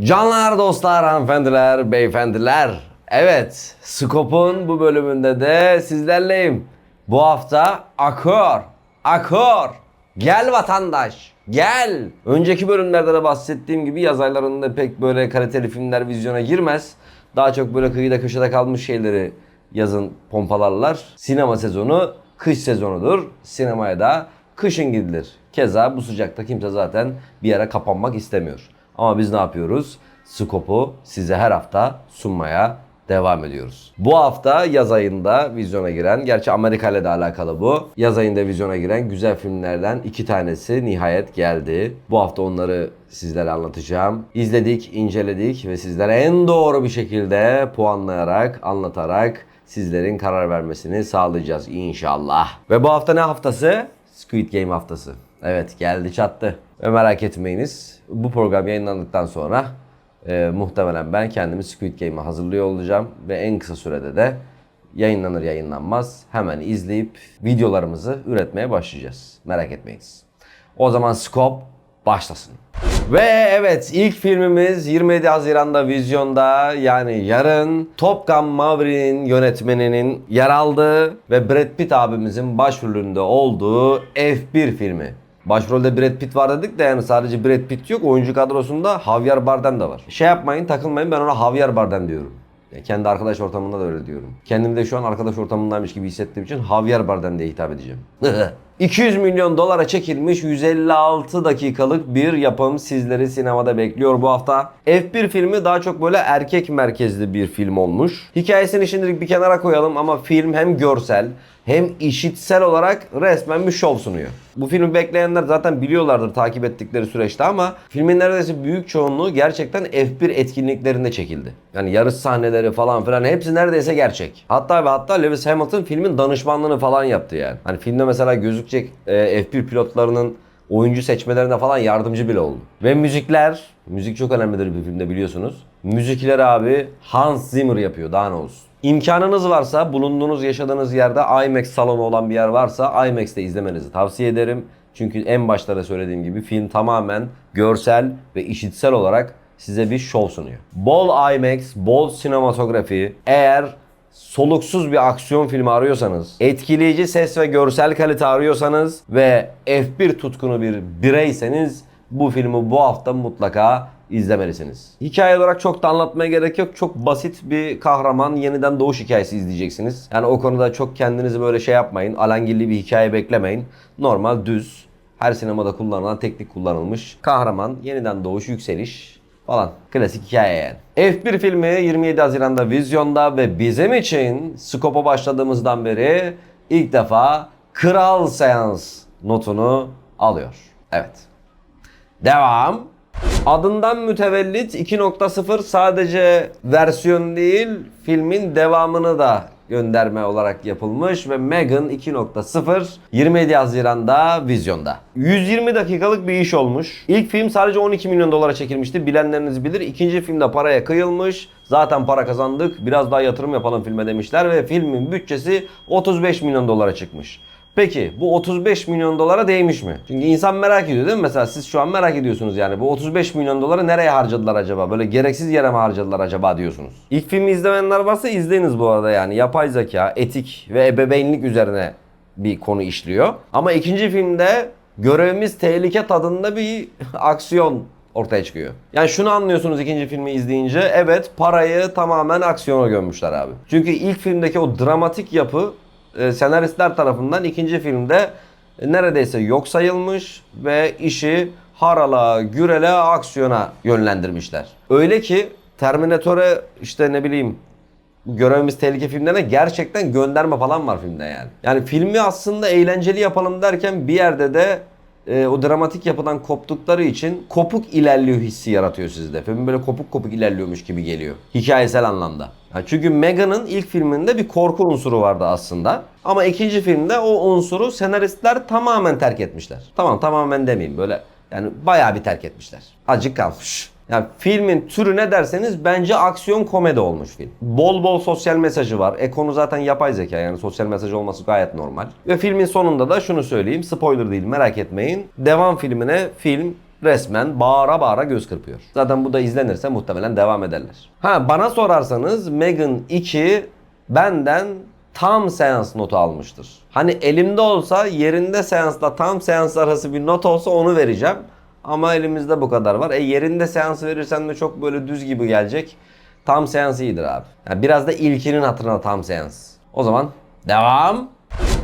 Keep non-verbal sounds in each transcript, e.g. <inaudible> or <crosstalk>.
Canlar, dostlar, hanımefendiler, beyefendiler. Evet, Skop'un bu bölümünde de sizlerleyim. Bu hafta Akor, Akor. Gel vatandaş, gel. Önceki bölümlerde de bahsettiğim gibi yaz aylarında pek böyle kaliteli filmler vizyona girmez. Daha çok böyle kıyıda köşede kalmış şeyleri yazın pompalarlar. Sinema sezonu kış sezonudur. Sinemaya da kışın gidilir. Keza bu sıcakta kimse zaten bir yere kapanmak istemiyor. Ama biz ne yapıyoruz? Skop'u size her hafta sunmaya devam ediyoruz. Bu hafta yaz ayında vizyona giren, gerçi Amerika ile de alakalı bu. Yaz ayında vizyona giren güzel filmlerden iki tanesi nihayet geldi. Bu hafta onları sizlere anlatacağım. İzledik, inceledik ve sizlere en doğru bir şekilde puanlayarak, anlatarak sizlerin karar vermesini sağlayacağız inşallah. Ve bu hafta ne haftası? Squid Game haftası. Evet geldi çattı. Ve merak etmeyiniz bu program yayınlandıktan sonra e, muhtemelen ben kendimi Squid Game'e hazırlıyor olacağım. Ve en kısa sürede de yayınlanır yayınlanmaz hemen izleyip videolarımızı üretmeye başlayacağız. Merak etmeyiniz. O zaman Scope başlasın. Ve evet ilk filmimiz 27 Haziran'da vizyonda yani yarın Top Gun Maverick'in yönetmeninin yer aldığı ve Brad Pitt abimizin başrolünde olduğu F1 filmi. Başrolde Brad Pitt var dedik de yani sadece Brad Pitt yok oyuncu kadrosunda Javier Bardem de var. Şey yapmayın takılmayın ben ona Javier Bardem diyorum. Ya kendi arkadaş ortamında da öyle diyorum. Kendimi de şu an arkadaş ortamındaymış gibi hissettiğim için Javier Bardem diye hitap edeceğim. <laughs> 200 milyon dolara çekilmiş 156 dakikalık bir yapım sizleri sinemada bekliyor bu hafta. F1 filmi daha çok böyle erkek merkezli bir film olmuş. Hikayesini şimdilik bir kenara koyalım ama film hem görsel hem işitsel olarak resmen bir şov sunuyor. Bu filmi bekleyenler zaten biliyorlardır takip ettikleri süreçte ama filmin neredeyse büyük çoğunluğu gerçekten F1 etkinliklerinde çekildi. Yani yarış sahneleri falan filan hepsi neredeyse gerçek. Hatta ve hatta Lewis Hamilton filmin danışmanlığını falan yaptı yani. Hani filmde mesela gözükecek e, F1 pilotlarının oyuncu seçmelerine falan yardımcı bile oldu. Ve müzikler, müzik çok önemlidir bir filmde biliyorsunuz. Müzikleri abi Hans Zimmer yapıyor daha ne olsun. İmkanınız varsa bulunduğunuz yaşadığınız yerde IMAX salonu olan bir yer varsa IMAX'te izlemenizi tavsiye ederim. Çünkü en başta da söylediğim gibi film tamamen görsel ve işitsel olarak size bir şov sunuyor. Bol IMAX, bol sinematografi. Eğer soluksuz bir aksiyon filmi arıyorsanız, etkileyici ses ve görsel kalite arıyorsanız ve F1 tutkunu bir bireyseniz bu filmi bu hafta mutlaka izlemelisiniz. Hikaye olarak çok da anlatmaya gerek yok. Çok basit bir kahraman yeniden doğuş hikayesi izleyeceksiniz. Yani o konuda çok kendinizi böyle şey yapmayın. Alengilli bir hikaye beklemeyin. Normal düz her sinemada kullanılan teknik kullanılmış kahraman yeniden doğuş yükseliş falan. Klasik hikaye yani. F1 filmi 27 Haziran'da vizyonda ve bizim için Scope'a başladığımızdan beri ilk defa Kral Seans notunu alıyor. Evet. Devam. Adından mütevellit 2.0 sadece versiyon değil filmin devamını da gönderme olarak yapılmış ve Megan 2.0 27 Haziran'da vizyonda. 120 dakikalık bir iş olmuş. İlk film sadece 12 milyon dolara çekilmişti. Bilenleriniz bilir. İkinci filmde paraya kıyılmış. Zaten para kazandık. Biraz daha yatırım yapalım filme demişler ve filmin bütçesi 35 milyon dolara çıkmış. Peki bu 35 milyon dolara değmiş mi? Çünkü insan merak ediyor değil mi? Mesela siz şu an merak ediyorsunuz yani bu 35 milyon doları nereye harcadılar acaba? Böyle gereksiz yere mi harcadılar acaba diyorsunuz. İlk filmi izlemeyenler varsa izleyiniz bu arada yani. Yapay zeka, etik ve ebeveynlik üzerine bir konu işliyor. Ama ikinci filmde görevimiz tehlike tadında bir <laughs> aksiyon ortaya çıkıyor. Yani şunu anlıyorsunuz ikinci filmi izleyince. Evet parayı tamamen aksiyona gömmüşler abi. Çünkü ilk filmdeki o dramatik yapı senaristler tarafından ikinci filmde e, neredeyse yok sayılmış ve işi harala, gürele, aksiyona yönlendirmişler. Öyle ki Terminator'e işte ne bileyim görevimiz tehlike filmlerine gerçekten gönderme falan var filmde yani. Yani filmi aslında eğlenceli yapalım derken bir yerde de e, o dramatik yapıdan koptukları için kopuk ilerliyor hissi yaratıyor sizde. Film böyle kopuk kopuk ilerliyormuş gibi geliyor. Hikayesel anlamda. Ha, çünkü Megan'ın ilk filminde bir korku unsuru vardı aslında. Ama ikinci filmde o unsuru senaristler tamamen terk etmişler. Tamam tamamen demeyeyim böyle yani bayağı bir terk etmişler. Acık kalmış. Yani filmin türü ne derseniz bence aksiyon komedi olmuş film. Bol bol sosyal mesajı var. E konu zaten yapay zeka yani sosyal mesaj olması gayet normal. Ve filmin sonunda da şunu söyleyeyim. Spoiler değil merak etmeyin. Devam filmine film resmen bağıra bağıra göz kırpıyor. Zaten bu da izlenirse muhtemelen devam ederler. Ha bana sorarsanız Megan 2 benden tam seans notu almıştır. Hani elimde olsa yerinde seansla tam seans arası bir not olsa onu vereceğim. Ama elimizde bu kadar var. E yerinde seans verirsen de çok böyle düz gibi gelecek. Tam seans iyidir abi. Yani biraz da ilkinin hatırına tam seans. O zaman devam.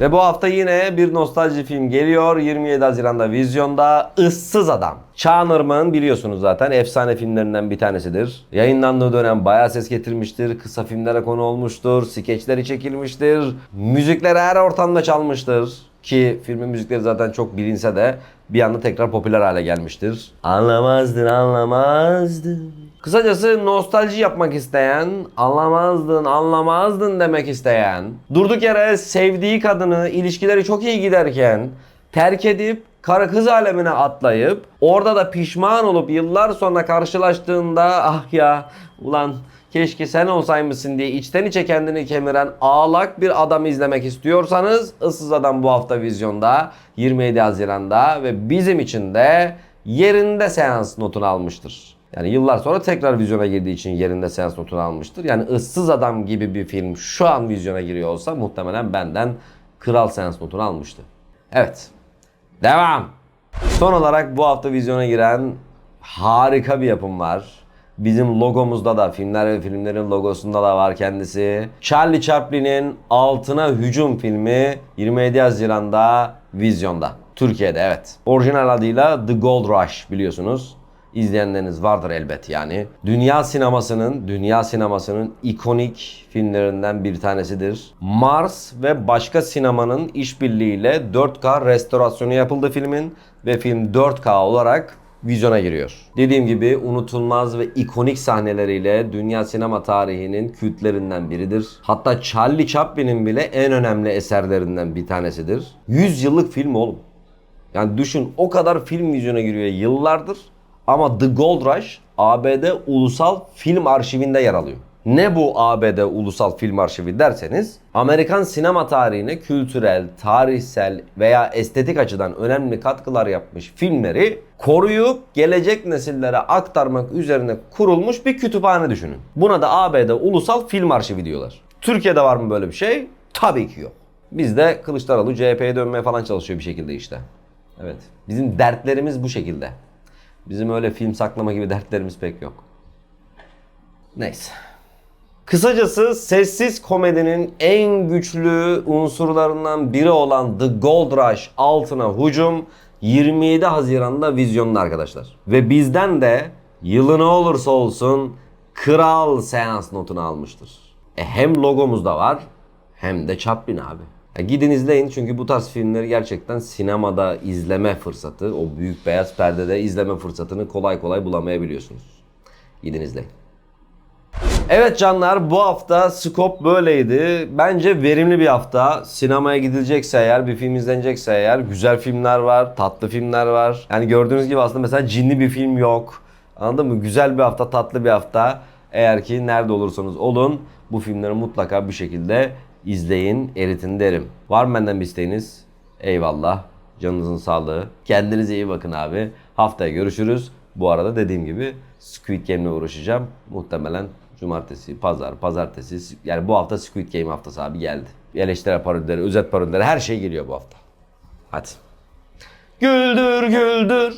Ve bu hafta yine bir nostalji film geliyor. 27 Haziran'da vizyonda Issız Adam. Çağan Irmak'ın biliyorsunuz zaten efsane filmlerinden bir tanesidir. Yayınlandığı dönem bayağı ses getirmiştir. Kısa filmlere konu olmuştur. Skeçleri çekilmiştir. Müzikler her ortamda çalmıştır. Ki filmin müzikleri zaten çok bilinse de bir anda tekrar popüler hale gelmiştir. Anlamazdın anlamazdın. Kısacası nostalji yapmak isteyen, anlamazdın, anlamazdın demek isteyen, durduk yere sevdiği kadını ilişkileri çok iyi giderken terk edip karı kız alemine atlayıp orada da pişman olup yıllar sonra karşılaştığında ah ya ulan keşke sen olsaymışsın diye içten içe kendini kemiren ağlak bir adam izlemek istiyorsanız Issız Adam bu hafta vizyonda 27 Haziran'da ve bizim için de yerinde seans notunu almıştır. Yani yıllar sonra tekrar vizyona girdiği için yerinde seans notunu almıştır. Yani ıssız adam gibi bir film şu an vizyona giriyor olsa muhtemelen benden kral seans notunu almıştı. Evet. Devam. Son olarak bu hafta vizyona giren harika bir yapım var. Bizim logomuzda da filmler ve filmlerin logosunda da var kendisi. Charlie Chaplin'in Altına Hücum filmi 27 Haziran'da vizyonda. Türkiye'de evet. Orijinal adıyla The Gold Rush biliyorsunuz. İzleyenleriniz vardır elbet yani. Dünya sinemasının, dünya sinemasının ikonik filmlerinden bir tanesidir. Mars ve başka sinemanın işbirliğiyle 4K restorasyonu yapıldı filmin ve film 4K olarak vizyona giriyor. Dediğim gibi unutulmaz ve ikonik sahneleriyle dünya sinema tarihinin kültlerinden biridir. Hatta Charlie Chaplin'in bile en önemli eserlerinden bir tanesidir. 100 yıllık film oğlum. Yani düşün o kadar film vizyona giriyor yıllardır ama The Gold Rush ABD Ulusal Film Arşivinde yer alıyor. Ne bu ABD Ulusal Film Arşivi derseniz Amerikan sinema tarihine kültürel, tarihsel veya estetik açıdan önemli katkılar yapmış filmleri koruyup gelecek nesillere aktarmak üzerine kurulmuş bir kütüphane düşünün. Buna da ABD Ulusal Film Arşivi diyorlar. Türkiye'de var mı böyle bir şey? Tabii ki yok. Bizde Kılıçdaroğlu CHP'ye dönmeye falan çalışıyor bir şekilde işte. Evet. Bizim dertlerimiz bu şekilde. Bizim öyle film saklama gibi dertlerimiz pek yok. Neyse. Kısacası sessiz komedinin en güçlü unsurlarından biri olan The Gold Rush altına hücum 27 Haziran'da vizyonda arkadaşlar. Ve bizden de yılı ne olursa olsun kral seans notunu almıştır. E hem logomuzda var hem de Chaplin abi. Ya gidin izleyin çünkü bu tarz filmleri gerçekten sinemada izleme fırsatı, o büyük beyaz perdede izleme fırsatını kolay kolay bulamayabiliyorsunuz. Gidin izleyin. Evet canlar bu hafta Scope böyleydi. Bence verimli bir hafta. Sinemaya gidilecekse eğer, bir film izlenecekse eğer güzel filmler var, tatlı filmler var. Yani gördüğünüz gibi aslında mesela cinli bir film yok. Anladın mı? Güzel bir hafta, tatlı bir hafta. Eğer ki nerede olursanız olun bu filmleri mutlaka bir şekilde izleyin, eritin derim. Var mı benden bir isteğiniz? Eyvallah. Canınızın sağlığı. Kendinize iyi bakın abi. Haftaya görüşürüz. Bu arada dediğim gibi Squid Game'le uğraşacağım. Muhtemelen cumartesi, pazar, pazartesi. Yani bu hafta Squid Game haftası abi geldi. Eleştiri parodileri, özet parodileri her şey geliyor bu hafta. Hadi. Güldür güldür.